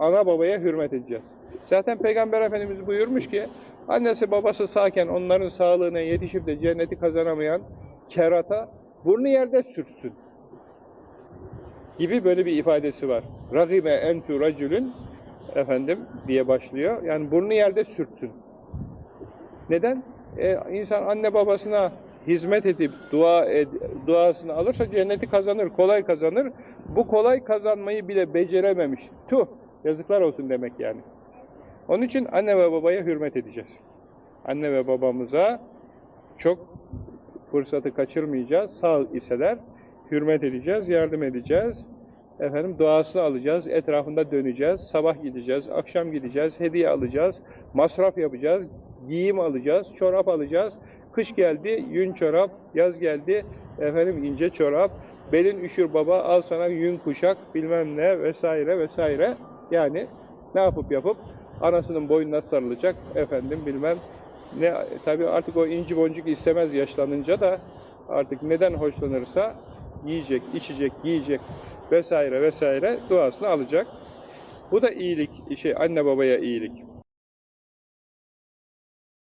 ana babaya hürmet edeceğiz. Zaten Peygamber Efendimiz buyurmuş ki, annesi babası sağken onların sağlığına yetişip de cenneti kazanamayan kerata burnu yerde sürtsün. Gibi böyle bir ifadesi var. Ragibe entu racülün efendim diye başlıyor. Yani burnu yerde sürtsün. Neden? E, insan anne babasına hizmet edip dua ed, duasını alırsa cenneti kazanır, kolay kazanır. Bu kolay kazanmayı bile becerememiş. Tuh! Yazıklar olsun demek yani. Onun için anne ve babaya hürmet edeceğiz. Anne ve babamıza çok fırsatı kaçırmayacağız. Sağ iseler hürmet edeceğiz, yardım edeceğiz. Efendim duasını alacağız, etrafında döneceğiz, sabah gideceğiz, akşam gideceğiz, hediye alacağız, masraf yapacağız, giyim alacağız, çorap alacağız. Kış geldi, yün çorap, yaz geldi, efendim ince çorap, belin üşür baba, al sana yün kuşak, bilmem ne vesaire vesaire. Yani ne yapıp yapıp anasının boynuna sarılacak, efendim bilmem ne, tabii artık o inci boncuk istemez yaşlanınca da artık neden hoşlanırsa yiyecek, içecek, giyecek vesaire vesaire duasını alacak. Bu da iyilik, şey anne babaya iyilik.